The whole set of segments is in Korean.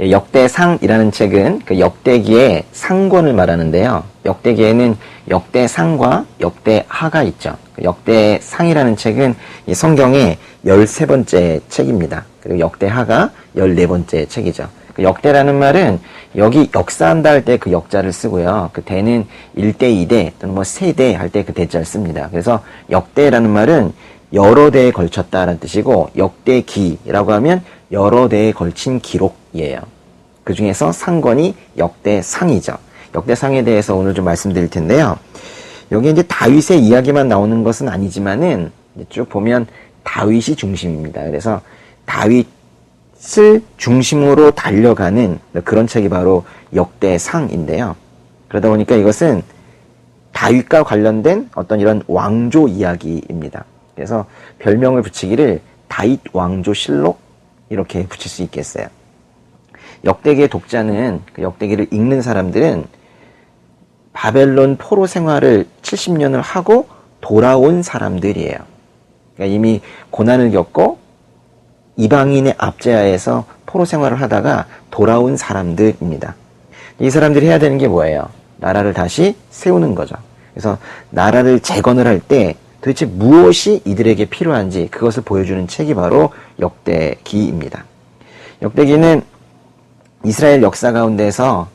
예, 역대상이라는 책은 그 역대기의 상권을 말하는데요. 역대기에는 역대상과 역대하가 있죠. 그 역대상이라는 책은 이 성경의 13번째 책입니다. 그리고 역대하가 14번째 책이죠. 그 역대라는 말은 여기 역사한다 할 때 그 역자를 쓰고요. 그 대는 1대, 2대 또는 뭐 세대 할 때 그 대자를 씁니다. 그래서 역대라는 말은 여러 대에 걸쳤다라는 뜻이고 역대기라고 하면 여러 대에 걸친 기록 이에요. 그 중에서 상권이 역대상이죠. 역대상에 대해서 오늘 좀 말씀드릴 텐데요. 여기 이제 다윗의 이야기만 나오는 것은 아니지만은 쭉 보면 다윗이 중심입니다. 그래서 다윗을 중심으로 달려가는 그런 책이 바로 역대상인데요. 그러다 보니까 이것은 다윗과 관련된 어떤 이런 왕조 이야기입니다. 그래서 별명을 붙이기를 다윗 왕조 실록 이렇게 붙일 수 있겠어요. 역대기의 독자는 그 역대기를 읽는 사람들은 바벨론 포로 생활을 70년을 하고 돌아온 사람들이에요. 그러니까 이미 고난을 겪고 이방인의 압제하에서 포로 생활을 하다가 돌아온 사람들입니다. 이 사람들이 해야 되는 게 뭐예요? 나라를 다시 세우는 거죠. 그래서 나라를 재건을 할 때 도대체 무엇이 이들에게 필요한지 그것을 보여주는 책이 바로 역대기입니다. 역대기는 이스라엘 역사 가운데서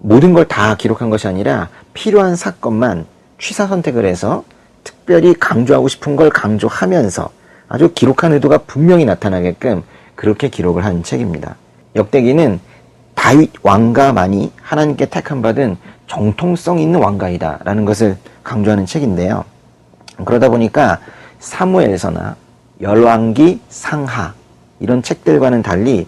모든 걸 다 기록한 것이 아니라 필요한 사건만 취사 선택을 해서 특별히 강조하고 싶은 걸 강조하면서 아주 기록한 의도가 분명히 나타나게끔 그렇게 기록을 한 책입니다. 역대기는 다윗 왕가만이 하나님께 택함 받은 정통성 있는 왕가이다라는 것을 강조하는 책인데요. 그러다 보니까 사무엘서나 열왕기 상하 이런 책들과는 달리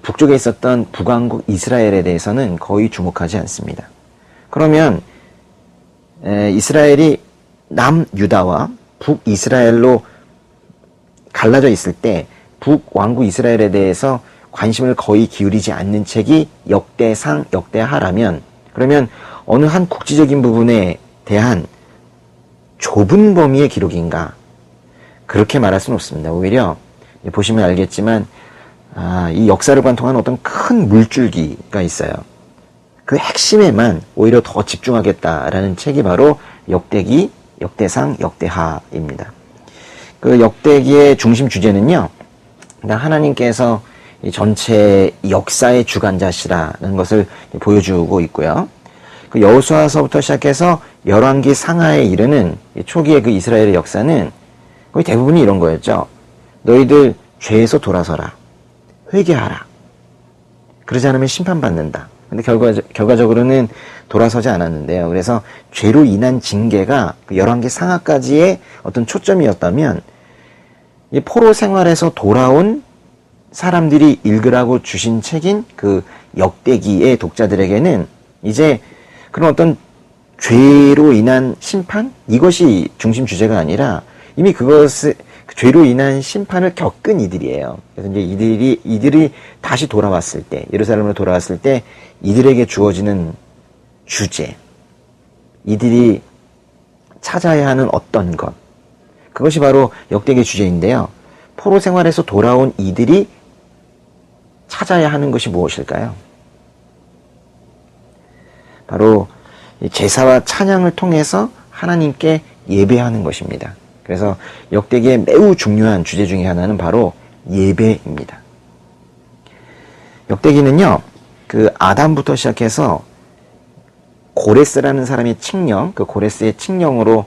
북쪽에 있었던 북왕국 이스라엘에 대해서는 거의 주목하지 않습니다. 그러면 이스라엘이 남유다와 북이스라엘로 갈라져 있을 때 북왕국 이스라엘에 대해서 관심을 거의 기울이지 않는 책이 역대상, 역대하라면 그러면 어느 한 국지적인 부분에 대한 좁은 범위의 기록인가? 그렇게 말할 수는 없습니다. 오히려 보시면 알겠지만 아, 이 역사를 관통하는 어떤 큰 물줄기가 있어요. 그 핵심에만 오히려 더 집중하겠다라는 책이 바로 역대기, 역대상, 역대하입니다. 그 역대기의 중심 주제는요, 하나님께서 이 전체 역사의 주관자시라는 것을 보여주고 있고요. 그 여호수아서부터 시작해서 열왕기 상하에 이르는 초기의 그 이스라엘의 역사는 거의 대부분이 이런 거였죠. 너희들 죄에서 돌아서라. 회개하라. 그러지 않으면 심판받는다. 근데 결과, 결과적으로는 돌아서지 않았는데요. 그래서 죄로 인한 징계가 그 열왕기 상하까지의 어떤 초점이었다면 이 포로 생활에서 돌아온 사람들이 읽으라고 주신 책인 그 역대기의 독자들에게는 이제 그런 어떤 죄로 인한 심판 이것이 중심 주제가 아니라 이미 그것을 그 죄로 인한 심판을 겪은 이들이에요. 그래서 이제 이들이 이들이 다시 돌아왔을 때 예루살렘으로 돌아왔을 때 이들에게 주어지는 주제, 이들이 찾아야 하는 어떤 것, 그것이 바로 역대기 주제인데요. 포로 생활에서 돌아온 이들이 찾아야 하는 것이 무엇일까요? 바로 제사와 찬양을 통해서 하나님께 예배하는 것입니다. 그래서 역대기의 매우 중요한 주제 중의 하나는 바로 예배입니다. 역대기는요, 그 아담부터 시작해서 고레스라는 사람의 칙령, 그 고레스의 칙령으로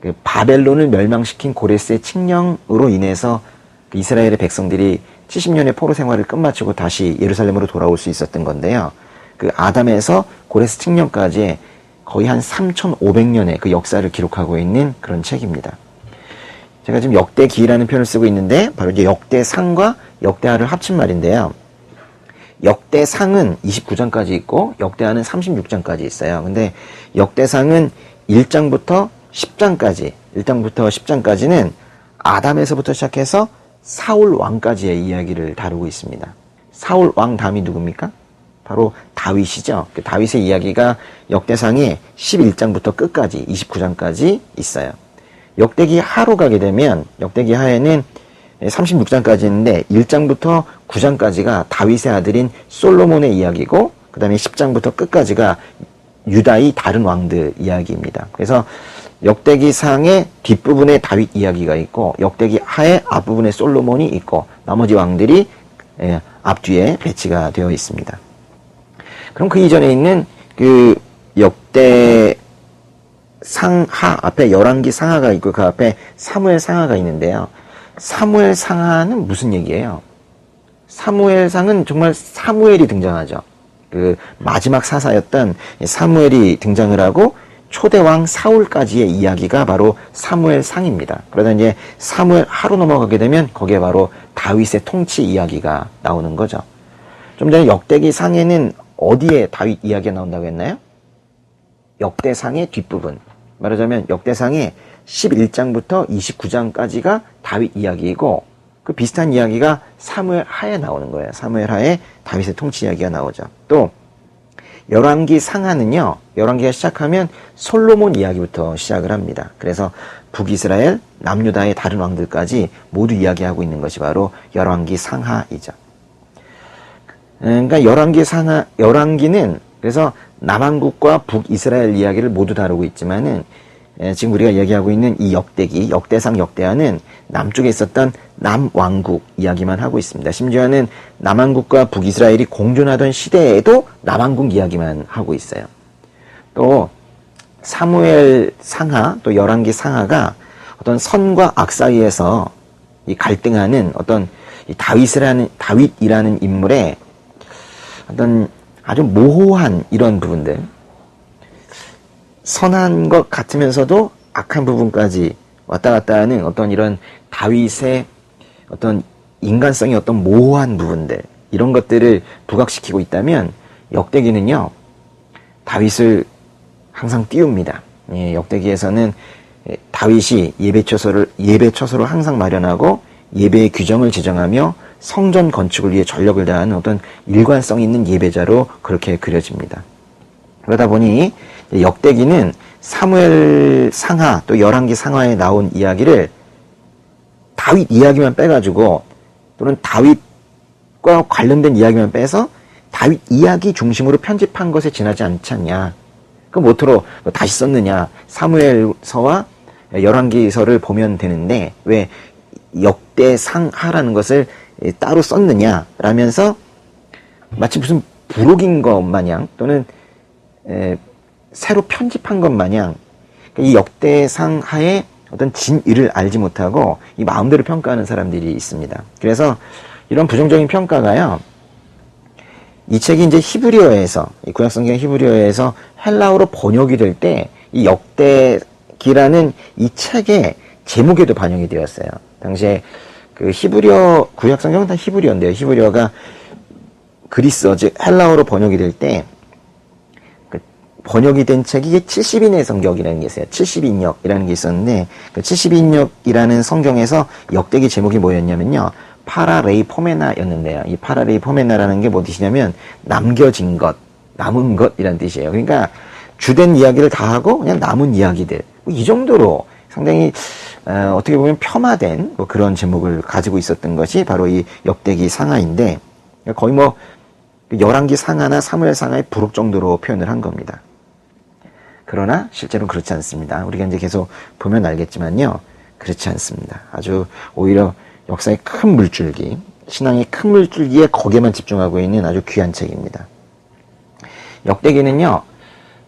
그 바벨론을 멸망시킨 고레스의 칙령으로 인해서 그 이스라엘의 백성들이 70년의 포로 생활을 끝마치고 다시 예루살렘으로 돌아올 수 있었던 건데요. 그 아담에서 고레스 칙령까지 거의 한 3,500년의 그 역사를 기록하고 있는 그런 책입니다. 제가 지금 역대기라는 표현을 쓰고 있는데 바로 이제 역대상과 역대하를 합친 말인데요. 역대상은 29장까지 있고 역대하는 36장까지 있어요. 근데 역대상은 1장부터 10장까지, 1장부터 10장까지는 아담에서부터 시작해서 사울 왕까지의 이야기를 다루고 있습니다. 사울 왕 다음이 누굽니까? 바로 다윗이죠. 그 다윗의 이야기가 역대상에 11장부터 끝까지 29장까지 있어요. 역대기 하로 가게 되면 역대기 하에는 36장까지 있는데 1장부터 9장까지가 다윗의 아들인 솔로몬의 이야기고 그 다음에 10장부터 끝까지가 유다의 다른 왕들 이야기입니다. 그래서 역대기 상의 뒷부분에 다윗 이야기가 있고 역대기 하의 앞부분에 솔로몬이 있고 나머지 왕들이 예, 앞뒤에 배치가 되어 있습니다. 그럼 그 이전에 있는 그 역대 상하 앞에 열왕기 상하가 있고 그 앞에 사무엘 상하가 있는데요. 사무엘 상하는 무슨 얘기예요? 사무엘 상은 정말 사무엘이 등장하죠. 그 마지막 사사였던 사무엘이 등장을 하고 초대왕 사울까지의 이야기가 바로 사무엘 상입니다. 그러다 이제 사무엘 하루 넘어가게 되면 거기에 바로 다윗의 통치 이야기가 나오는 거죠. 좀 전에 역대기 상에는 어디에 다윗 이야기가 나온다고 했나요? 역대상의 뒷부분. 말하자면 역대상의 11장부터 29장까지가 다윗 이야기이고 그 비슷한 이야기가 사무엘 하에 나오는 거예요. 사무엘 하에 다윗의 통치 이야기가 나오죠. 또 열왕기 상하는요. 열왕기가 시작하면 솔로몬 이야기부터 시작을 합니다. 그래서 북이스라엘, 남유다의 다른 왕들까지 모두 이야기하고 있는 것이 바로 열왕기 상하이죠. 그러니까 열왕기 상하 열왕기는 그래서 남한국과 북이스라엘 이야기를 모두 다루고 있지만은 예, 지금 우리가 얘기하고 있는 이 역대기, 역대상 역대하는 남쪽에 있었던 남왕국 이야기만 하고 있습니다. 심지어는 남한국과 북이스라엘이 공존하던 시대에도 남한국 이야기만 하고 있어요. 또 사무엘 상하, 또 열왕기 상하가 어떤 선과 악 사이에서 이 갈등하는 어떤 이 다윗이라는 다윗이라는 인물의 어떤 아주 모호한 이런 부분들, 선한 것 같으면서도 악한 부분까지 왔다 갔다 하는 어떤 이런 다윗의 어떤 인간성의 어떤 모호한 부분들, 이런 것들을 부각시키고 있다면 역대기는요, 다윗을 항상 띄웁니다. 예, 역대기에서는 다윗이 예배 처소를, 예배 처소를 항상 마련하고 예배의 규정을 지정하며 성전 건축을 위해 전력을 다하는 어떤 일관성 있는 예배자로 그렇게 그려집니다. 그러다 보니 역대기는 사무엘 상하 또 열왕기 상하에 나온 이야기를 다윗 이야기만 빼가지고 또는 다윗과 관련된 이야기만 빼서 다윗 이야기 중심으로 편집한 것에 지나지 않지 않냐. 그 모토로 다시 썼느냐. 사무엘서와 열왕기서를 보면 되는데 왜 역 대상하라는 것을 따로 썼느냐 라면서 마치 무슨 부록인 것 마냥 또는 에, 새로 편집한 것 마냥 이 역대 상 하에 어떤 진위를 알지 못하고 이 마음대로 평가하는 사람들이 있습니다. 그래서 이런 부정적인 평가가요. 이 책이 이제 히브리어에서 이 구약 성경 히브리어에서 헬라어로 번역이 될 때 이 역대기라는 이 책의 제목에도 반영이 되었어요. 당시에 그 히브리어 구약 성경은 다 히브리어인데요. 히브리어가 그리스어 즉 헬라어로 번역이 될때 번역이 된 책이 70인의 성경이라는 게 있어요. 70인역이라는 게 있었는데 그 70인역이라는 성경에서 역대기 제목이 뭐였냐면요. 파라레이 포메나였는데요. 이 파라레이 포메나라는 게 뭐 뜻이냐면 남겨진 것, 남은 것이라는 뜻이에요. 그러니까 주된 이야기를 다 하고 그냥 남은 이야기들 뭐 이 정도로 상당히 어, 떻게 보면 폄하된 뭐 그런 제목을 가지고 있었던 것이 바로 이 역대기 상하인데 거의 뭐 열왕기 상하나 사무엘 상하의 부록 정도로 표현을 한 겁니다. 그러나 실제로는 그렇지 않습니다. 우리가 이제 계속 보면 알겠지만요. 그렇지 않습니다. 아주 오히려 역사의 큰 물줄기, 신앙의 큰 물줄기에 거기에만 집중하고 있는 아주 귀한 책입니다. 역대기는요,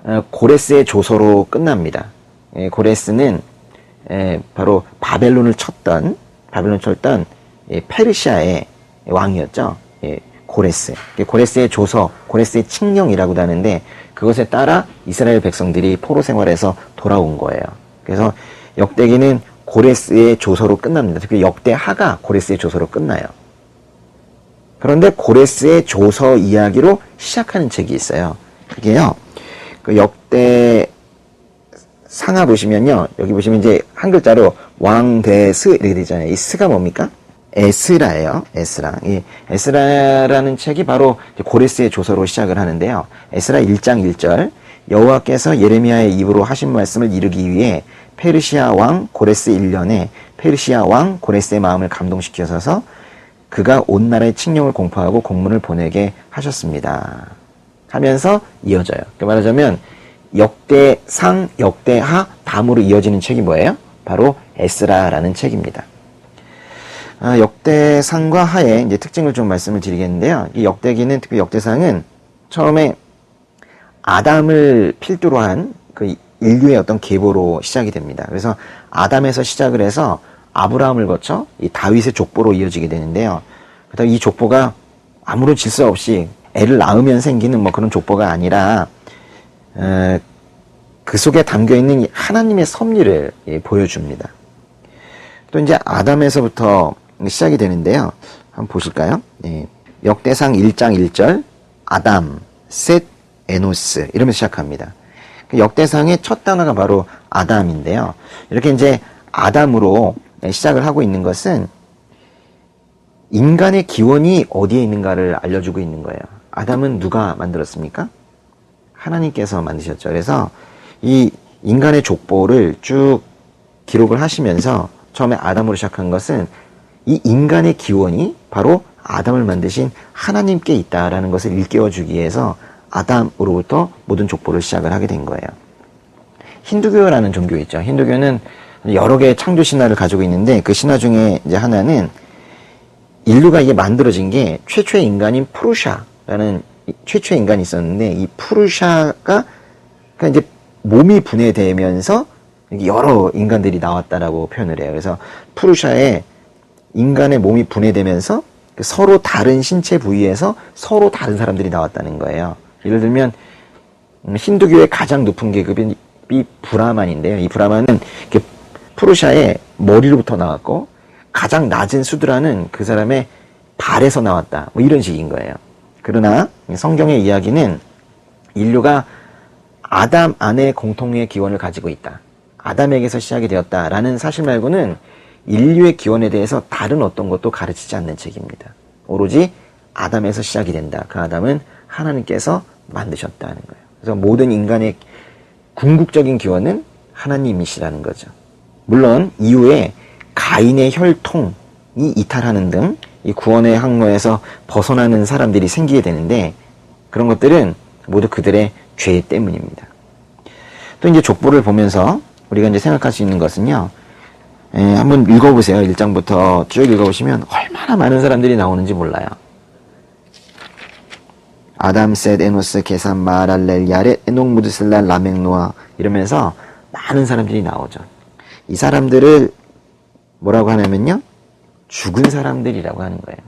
어, 고레스의 조서로 끝납니다. 예, 고레스는 예, 바로 바벨론을 쳤던, 바벨론 쳤던 예, 페르시아의 왕이었죠. 고레스. 고레스의 조서, 고레스의 칙령이라고도 하는데 그것에 따라 이스라엘 백성들이 포로 생활에서 돌아온 거예요. 그래서 역대기는 고레스의 조서로 끝납니다. 특히 역대하가 고레스의 조서로 끝나요. 그런데 고레스의 조서 이야기로 시작하는 책이 있어요. 그게요. 그 역대 상하 보시면요. 여기 보시면 이제 한 글자로 왕대스 이렇게 되잖아요. 이 스가 뭡니까? 에스라예요. 에스라. 이 에스라라는 책이 바로 고레스의 조서로 시작을 하는데요. 에스라 1장 1절 여호와께서 예레미야의 입으로 하신 말씀을 이루기 위해 페르시아 왕 고레스 1년에 페르시아 왕 고레스의 마음을 감동시켜서 그가 온 나라의 칙령을 공포하고 공문을 보내게 하셨습니다. 하면서 이어져요. 그 말하자면 역대상, 역대하, 다음으로 이어지는 책이 뭐예요? 바로 에스라라는 책입니다. 아, 역대상과 하의 이제 특징을 좀 말씀을 드리겠는데요. 이 역대기는 특히 역대상은 처음에 아담을 필두로 한 그 인류의 어떤 계보로 시작이 됩니다. 그래서 아담에서 시작을 해서 아브라함을 거쳐 이 다윗의 족보로 이어지게 되는데요. 그다음 이 족보가 아무런 질서 없이 애를 낳으면 생기는 뭐 그런 족보가 아니라 에, 그 속에 담겨 있는 이 하나님의 섭리를 예, 보여줍니다. 또 이제 아담에서부터 시작이 되는데요. 한번 보실까요? 예, 역대상 1장 1절 아담, 셋, 에노스 이러면서 시작합니다. 그 역대상의 첫 단어가 바로 아담인데요. 이렇게 이제 아담으로 시작을 하고 있는 것은 인간의 기원이 어디에 있는가를 알려주고 있는 거예요. 아담은 누가 만들었습니까? 하나님께서 만드셨죠. 그래서 이 인간의 족보를 쭉 기록을 하시면서 처음에 아담으로 시작한 것은 이 인간의 기원이 바로 아담을 만드신 하나님께 있다라는 것을 일깨워 주기 위해서 아담으로부터 모든 족보를 시작을 하게 된 거예요. 힌두교라는 종교 있죠. 힌두교는 여러 개의 창조 신화를 가지고 있는데 그 신화 중에 이제 하나는 인류가 이게 만들어진 게 최초의 인간인 푸르샤라는 최초의 인간이 있었는데 이 푸르샤가 그러니까 이제 몸이 분해되면서 여러 인간들이 나왔다라고 표현을 해요. 그래서 푸르샤의 인간의 몸이 분해되면서 그 서로 다른 신체 부위에서 서로 다른 사람들이 나왔다는 거예요. 예를 들면 음, 힌두교의 가장 높은 계급이 브라만인데요. 이 브라만은 푸르샤의 머리로부터 나왔고 가장 낮은 수드라는 그 사람의 발에서 나왔다. 뭐 이런 식인 거예요. 그러나 성경의 이야기는 인류가 아담 안에 공통의 기원을 가지고 있다. 아담에게서 시작이 되었다라는 사실 말고는 인류의 기원에 대해서 다른 어떤 것도 가르치지 않는 책입니다. 오로지 아담에서 시작이 된다. 그 아담은 하나님께서 만드셨다는 거예요. 그래서 모든 인간의 궁극적인 기원은 하나님이시라는 거죠. 물론 이후에 가인의 혈통이 이탈하는 등 이 구원의 항로에서 벗어나는 사람들이 생기게 되는데 그런 것들은 모두 그들의 죄 때문입니다. 또 이제 족보를 보면서 우리가 이제 생각할 수 있는 것은요. 에, 한번 읽어보세요. 1장부터 쭉 읽어보시면 얼마나 많은 사람들이 나오는지 몰라요. 아담, 셋, 에노스, 계산, 마랄렐, 야렛, 에녹, 무드슬라, 라멕, 노아 이러면서 많은 사람들이 나오죠. 이 사람들을 뭐라고 하냐면요. 죽은 사람들이라고 하는 거예요.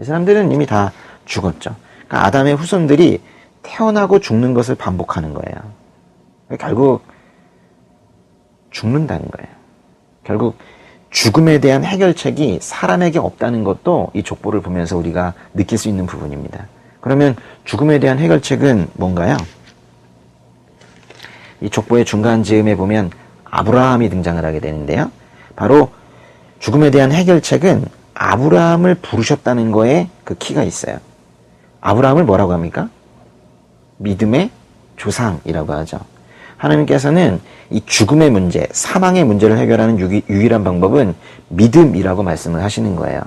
이 사람들은 이미 다 죽었죠. 그러니까 아담의 후손들이 태어나고 죽는 것을 반복하는 거예요. 결국 죽는다는 거예요. 결국 죽음에 대한 해결책이 사람에게 없다는 것도 이 족보를 보면서 우리가 느낄 수 있는 부분입니다. 그러면 죽음에 대한 해결책은 뭔가요? 이 족보의 중간 즈음에 보면 아브라함이 등장을 하게 되는데요. 바로 죽음에 대한 해결책은 아브라함을 부르셨다는 거에 그 키가 있어요. 아브라함을 뭐라고 합니까? 믿음의 조상이라고 하죠. 하나님께서는 이 죽음의 문제, 사망의 문제를 해결하는 유일한 방법은 믿음이라고 말씀을 하시는 거예요.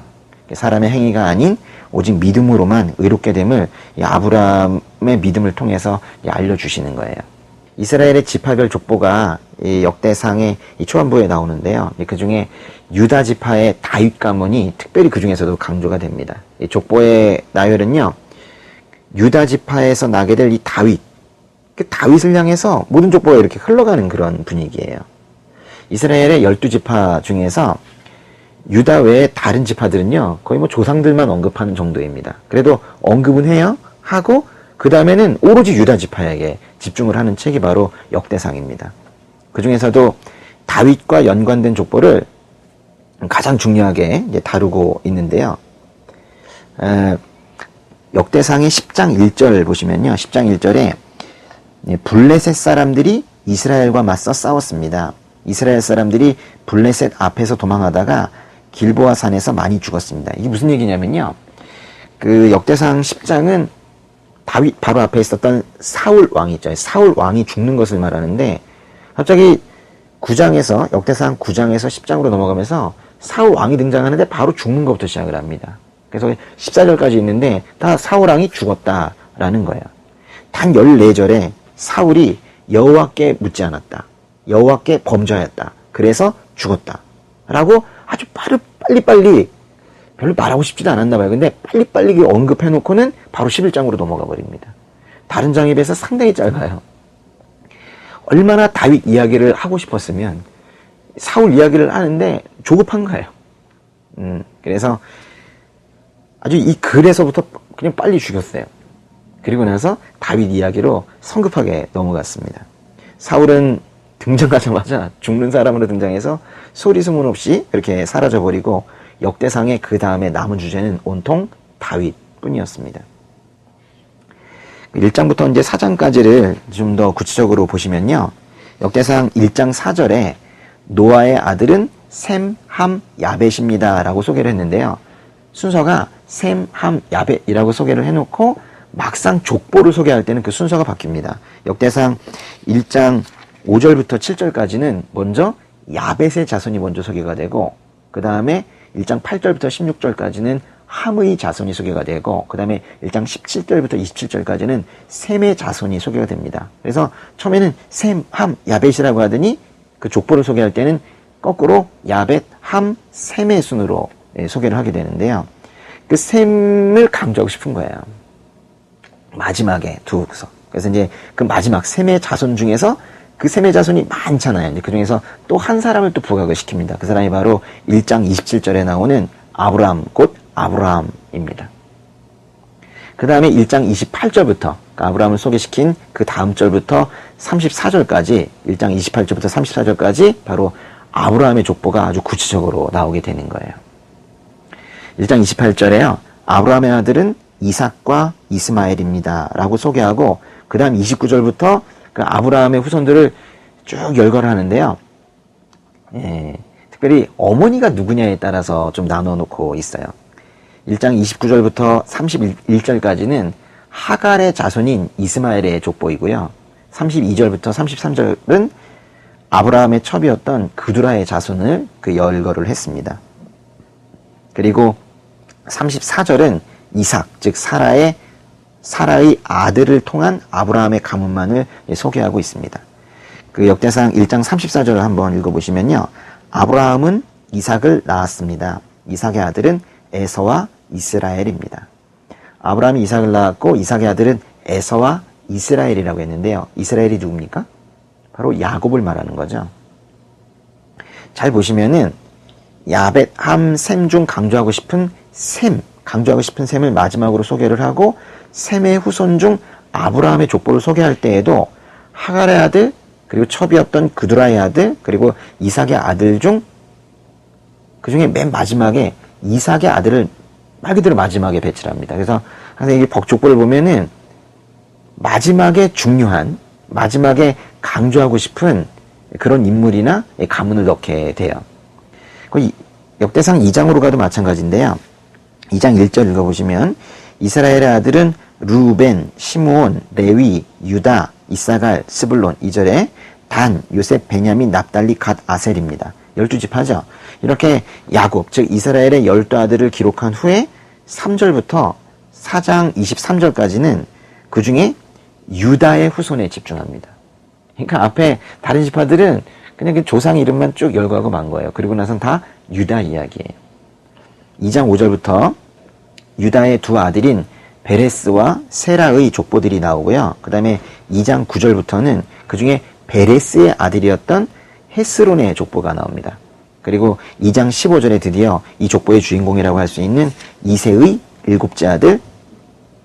사람의 행위가 아닌 오직 믿음으로만 의롭게 됨을 아브라함의 믿음을 통해서 알려주시는 거예요. 이스라엘의 지파별 족보가 역대상의 초반부에 나오는데요. 그 중에 유다 지파의 다윗 가문이 특별히 그 중에서도 강조가 됩니다. 족보의 나열은요, 유다 지파에서 나게 될 이 다윗, 그 다윗을 향해서 모든 족보가 이렇게 흘러가는 그런 분위기예요. 이스라엘의 열두 지파 중에서 유다 외에 다른 지파들은요, 거의 뭐 조상들만 언급하는 정도입니다. 그래도 언급은 해요? 하고, 그 다음에는 오로지 유다 지파에게 집중을 하는 책이 바로 역대상입니다. 그 중에서도 다윗과 연관된 족보를 가장 중요하게 다루고 있는데요. 에, 역대상의 10장 1절 보시면요. 10장 1절에 블레셋 사람들이 이스라엘과 맞서 싸웠습니다. 이스라엘 사람들이 블레셋 앞에서 도망하다가 길보아 산에서 많이 죽었습니다. 이게 무슨 얘기냐면요. 그 역대상 10장은 다윗 바로 앞에 있었던 사울 왕이 있죠. 사울 왕이 죽는 것을 말하는데 갑자기 9장에서 역대상 9장에서 10장으로 넘어가면서 사울 왕이 등장하는데 바로 죽는 것부터 시작을 합니다. 그래서 14절까지 있는데 다 사울 왕이 죽었다라는 거예요. 단 14절에 사울이 여호와께 묻지 않았다. 여호와께 범죄하였다. 그래서 죽었다. 라고 아주 빠르, 빨리빨리 별로 말하고 싶지도 않았나 봐요. 근데 빨리빨리 그 언급해 놓고는 바로 11장으로 넘어가 버립니다. 다른 장에 비해서 상당히 짧아요. 얼마나 다윗 이야기를 하고 싶었으면 사울 이야기를 하는데 조급한 거예요. 음, 그래서 아주 이 글에서부터 그냥 빨리 죽였어요. 그리고 나서 다윗 이야기로 성급하게 넘어갔습니다. 사울은 등장하자마자 죽는 사람으로 등장해서 소리 소문 없이 이렇게 사라져버리고 역대상의 그 다음에 남은 주제는 온통 다윗 뿐이었습니다. 1장부터 이제 4장까지를 좀 더 구체적으로 보시면요. 역대상 1장 4절에 노아의 아들은 셈, 함, 야벳입니다. 라고 소개를 했는데요. 순서가 셈, 함, 야벳이라고 소개를 해놓고 막상 족보를 소개할 때는 그 순서가 바뀝니다. 역대상 1장 5절부터 7절까지는 먼저 야벳의 자손이 먼저 소개가 되고 그 다음에 1장 8절부터 16절까지는 함의 자손이 소개가 되고 그 다음에 1장 17절부터 27절까지는 셈의 자손이 소개가 됩니다. 그래서 처음에는 셈, 함, 야벳이라고 하더니 그 족보를 소개할 때는 거꾸로 야벳, 함, 셈의 순으로 예, 소개를 하게 되는데요. 그 셈을 강조하고 싶은 거예요. 마지막에 두서. 그래서 이제 그 마지막 셈의 자손 중에서 그 셈의 자손이 많잖아요. 그 중에서 또 한 사람을 또 부각을 시킵니다. 그 사람이 바로 1장 27절에 나오는 아브라함, 곧 아브라함입니다. 그 다음에 1장 28절부터 그러니까 아브라함을 소개시킨 그 다음 절부터 34절까지 1장 28절부터 34절까지 바로 아브라함의 족보가 아주 구체적으로 나오게 되는 거예요. 1장 28절에요. 아브라함의 아들은 이삭과 이스마엘입니다. 라고 소개하고 그 다음 29절부터 그 아브라함의 후손들을 쭉 열거를 하는데요. 예, 특별히 어머니가 누구냐에 따라서 좀 나눠 놓고 있어요. 1장 29절부터 31절까지는 하갈의 자손인 이스마엘의 족보이고요. 32절부터 33절은 아브라함의 첩이었던 그두라의 자손을 그 열거를 했습니다. 그리고 34절은 이삭, 즉 사라의 사라의 아들을 통한 아브라함의 가문만을 소개하고 있습니다. 그 역대상 1장 34절을 한번 읽어보시면요. 아브라함은 이삭을 낳았습니다. 이삭의 아들은 에서와 이스라엘입니다. 아브라함이 이삭을 낳았고 이삭의 아들은 에서와 이스라엘이라고 했는데요. 이스라엘이 누굽니까? 바로 야곱을 말하는 거죠. 잘 보시면은 야벳, 함, 셈 중 강조하고 싶은 셈, 강조하고 싶은 셈을 마지막으로 소개를 하고 셈의 후손 중 아브라함의 족보를 소개할 때에도 하갈의 아들, 그리고 첩이었던 그두라의 아들, 그리고 이삭의 아들 중 그 중에 맨 마지막에 이삭의 아들을 말 그대로 마지막에 배치를 합니다. 그래서 항상 이게 벅족보를 보면은 마지막에 중요한, 마지막에 강조하고 싶은 그런 인물이나 가문을 넣게 돼요. 그 역대상 2장으로 가도 마찬가지인데요. 2장 1절 읽어보시면 이스라엘의 아들은 루벤, 시므온, 레위, 유다, 이사갈, 스불론 2절에 단, 요셉, 베냐민, 납달리, 갓, 아셀입니다. 12집 하죠. 이렇게 야곱, 즉 이스라엘의 열두 아들을 기록한 후에 3절부터 4장 23절까지는 그 중에 유다의 후손에 집중합니다. 그러니까 앞에 다른 지파들은 그냥 그 조상 이름만 쭉 열거하고 만 거예요. 그리고 나선 다 유다 이야기예요. 2장 5절부터 유다의 두 아들인 베레스와 세라의 족보들이 나오고요. 그 다음에 2장 9절부터는 그 중에 베레스의 아들이었던 헤스론의 족보가 나옵니다. 그리고 2장 15절에 드디어 이 족보의 주인공이라고 할 수 있는 이세의 일곱째 아들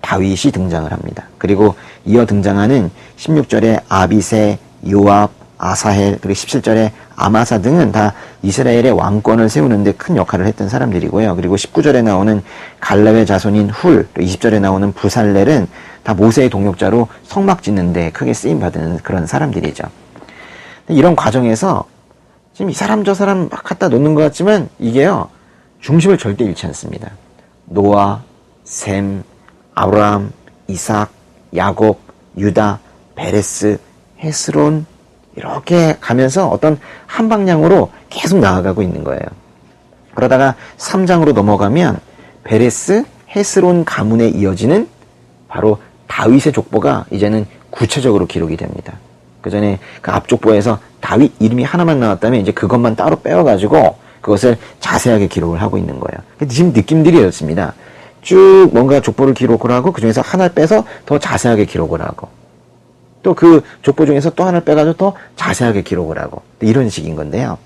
다윗이 등장을 합니다. 그리고 이어 등장하는 16절에 아비세, 요압, 아사헬, 그리고 17절에 아마사 등은 다 이스라엘의 왕권을 세우는데 큰 역할을 했던 사람들이고요. 그리고 19절에 나오는 갈렙의 자손인 훌, 또 20절에 나오는 부살렐은 다 모세의 동역자로 성막 짓는데 크게 쓰임 받은 그런 사람들이죠. 이런 과정에서 지금 이 사람 저 사람 막 갖다 놓는 것 같지만 이게요 중심을 절대 잃지 않습니다. 노아, 셈, 아브라함, 이삭, 야곱, 유다, 베레스, 헤스론 이렇게 가면서 어떤 한 방향으로 계속 나아가고 있는 거예요. 그러다가 3장으로 넘어가면 베레스 헤스론 가문에 이어지는 바로 다윗의 족보가 이제는 구체적으로 기록이 됩니다. 그 전에 그 앞족보에서 다윗 이름이 하나만 나왔다면 이제 그것만 따로 빼어가지고 그것을 자세하게 기록을 하고 있는 거예요. 지금 느낌들이 이렇습니다. 쭉 뭔가 족보를 기록을 하고 그 중에서 하나를 빼서 더 자세하게 기록을 하고 또 그 족보 중에서 또 하나를 빼가지고 더 자세하게 기록을 하고 이런 식인 건데요.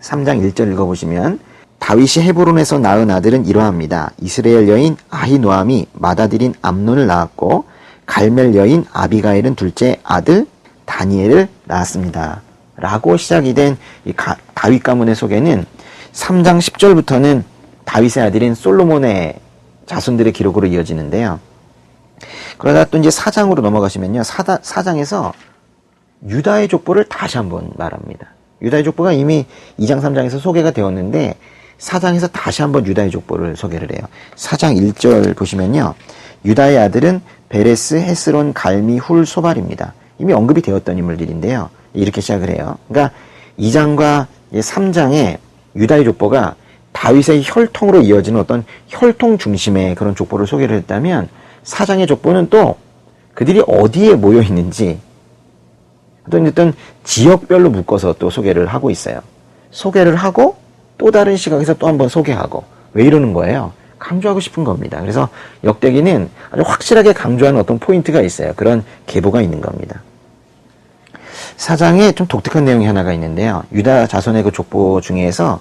3장 1절 읽어보시면 다윗이 헤브론에서 낳은 아들은 이러합니다. 이스라엘 여인 아히노함이 맏아들인 암논을 낳았고 갈멜 여인 아비가일은 둘째 아들 다니엘을 낳았습니다. 라고 시작이 된 이 다윗 가문의 소개는 3장 10절부터는 다윗의 아들인 솔로몬의 자손들의 기록으로 이어지는데요. 그러다 또 이제 4장으로 넘어가시면요. 4, 4장에서 유다의 족보를 다시 한번 말합니다. 유다의 족보가 이미 2장, 3장에서 소개가 되었는데 4장에서 다시 한번 유다의 족보를 소개를 해요. 4장 1절 보시면요. 유다의 아들은 베레스, 헤스론, 갈미, 훌, 소발입니다. 이미 언급이 되었던 인물들인데요. 이렇게 시작을 해요. 그러니까 2장과 3장의 유다의 족보가 다윗의 혈통으로 이어지는 어떤 혈통 중심의 그런 족보를 소개를 했다면 4장의 족보는 또 그들이 어디에 모여 있는지 어떤 어떤 지역별로 묶어서 또 소개를 하고 있어요. 소개를 하고 또 다른 시각에서 또 한번 소개하고 왜 이러는 거예요? 강조하고 싶은 겁니다. 그래서 역대기는 아주 확실하게 강조하는 어떤 포인트가 있어요. 그런 계보가 있는 겁니다. 사장에 좀 독특한 내용이 하나가 있는데요. 유다 자손의 그 족보 중에서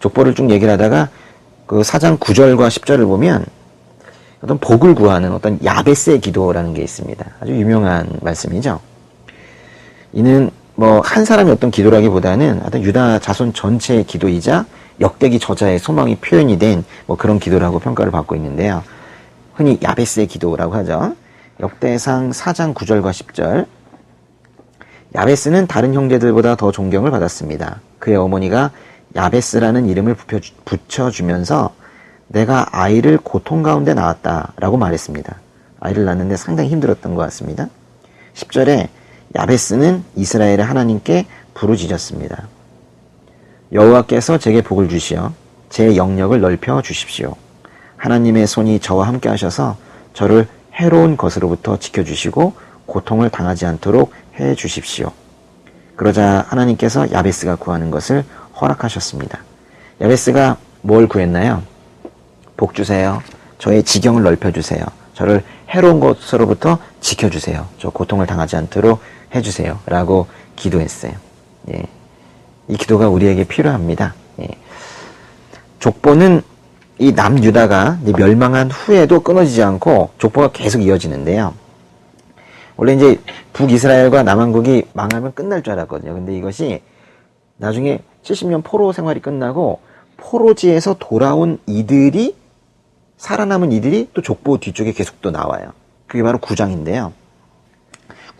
족보를 쭉 얘기를 하다가 그 사장 9절과 10절을 보면 어떤 복을 구하는 어떤 야베스의 기도라는 게 있습니다. 아주 유명한 말씀이죠. 이는 뭐 한 사람의 어떤 기도라기보다는 어떤 유다 자손 전체의 기도이자 역대기 저자의 소망이 표현이 된 뭐 그런 기도라고 평가를 받고 있는데요. 흔히 야베스의 기도라고 하죠. 역대상 4장 9절과 10절. 야베스는 다른 형제들보다 더 존경을 받았습니다. 그의 어머니가 야베스라는 이름을 붙여주면서 내가 아이를 고통 가운데 낳았다 라고 말했습니다. 아이를 낳는데 상당히 힘들었던 것 같습니다. 10절에 야베스는 이스라엘의 하나님께 부르짖었습니다. 여호와께서 제게 복을 주시어 제 영역을 넓혀 주십시오. 하나님의 손이 저와 함께 하셔서 저를 해로운 것으로부터 지켜주시고 고통을 당하지 않도록 해 주십시오. 그러자 하나님께서 야베스가 구하는 것을 허락하셨습니다. 야베스가 뭘 구했나요? 복 주세요. 저의 지경을 넓혀 주세요. 저를 해로운 것으로부터 지켜 주세요. 저 고통을 당하지 않도록 해 주세요. 라고 기도했어요. 예. 이 기도가 우리에게 필요합니다. 예. 족보는 이 남유다가 멸망한 후에도 끊어지지 않고 족보가 계속 이어지는데요. 원래 이제 북이스라엘과 남한국이 망하면 끝날 줄 알았거든요. 근데 이것이 나중에 70년 포로 생활이 끝나고 포로지에서 돌아온 이들이 살아남은 이들이 또 족보 뒤쪽에 계속 또 나와요. 그게 바로 9장인데요.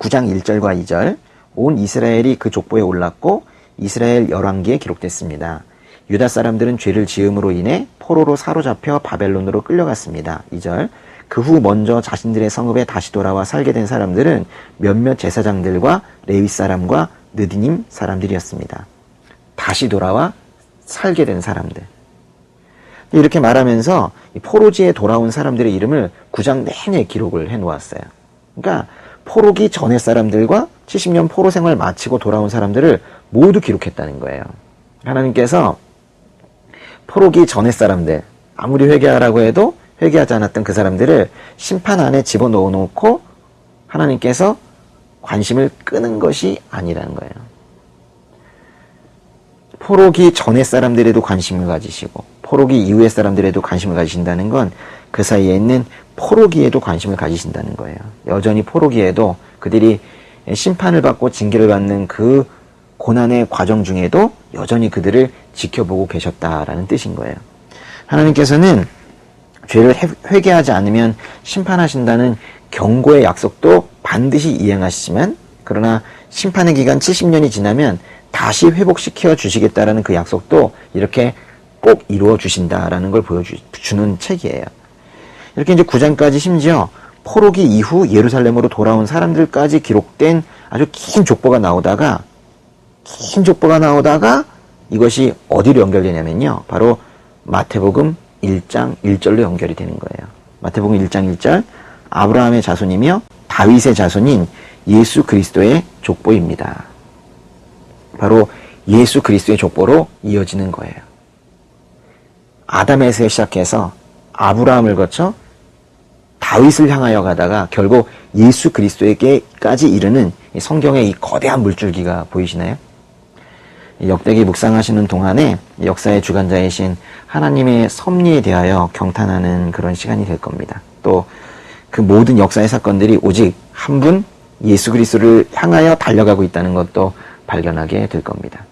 9장 1절과 2절 온 이스라엘이 그 족보에 올랐고 이스라엘 열왕기에 기록됐습니다. 유다 사람들은 죄를 지음으로 인해 포로로 사로잡혀 바벨론으로 끌려갔습니다. 2절 그 후 먼저 자신들의 성읍에 다시 돌아와 살게 된 사람들은 몇몇 제사장들과 레위 사람과 느디님 사람들이었습니다. 다시 돌아와 살게 된 사람들. 이렇게 말하면서 포로지에 돌아온 사람들의 이름을 9장 내내 기록을 해 놓았어요. 그러니까 포로기 전의 사람들과 70년 포로 생활 마치고 돌아온 사람들을 모두 기록했다는 거예요. 하나님께서 포로기 전의 사람들, 아무리 회개하라고 해도 회개하지 않았던 그 사람들을 심판 안에 집어넣어 놓고 하나님께서 관심을 끄는 것이 아니라는 거예요. 포로기 전의 사람들에도 관심을 가지시고 포로기 이후의 사람들에도 관심을 가지신다는 건 그 사이에 있는 포로기에도 관심을 가지신다는 거예요. 여전히 포로기에도 그들이 심판을 받고 징계를 받는 그 고난의 과정 중에도 여전히 그들을 지켜보고 계셨다라는 뜻인 거예요. 하나님께서는 죄를 회개하지 않으면 심판하신다는 경고의 약속도 반드시 이행하시지만 그러나 심판의 기간 70년이 지나면 다시 회복시켜 주시겠다라는 그 약속도 이렇게 꼭 이루어 주신다라는 걸 보여주는 책이에요. 이렇게 이제 9장까지 심지어 포로기 이후 예루살렘으로 돌아온 사람들까지 기록된 아주 긴 족보가 나오다가 긴 족보가 나오다가 이것이 어디로 연결되냐면요. 바로 마태복음 1장 1절로 연결이 되는 거예요. 마태복음 1장 1절 아브라함의 자손이며 다윗의 자손인 예수 그리스도의 족보입니다. 바로 예수 그리스도의 족보로 이어지는 거예요. 아담에서 시작해서 아브라함을 거쳐 다윗을 향하여 가다가 결국 예수 그리스도에게까지 이르는 이 성경의 이 거대한 물줄기가 보이시나요? 이 역대기 묵상하시는 동안에 역사의 주관자이신 하나님의 섭리에 대하여 경탄하는 그런 시간이 될 겁니다. 또 그 모든 역사의 사건들이 오직 한 분 예수 그리스도를 향하여 달려가고 있다는 것도 발견하게 될 겁니다.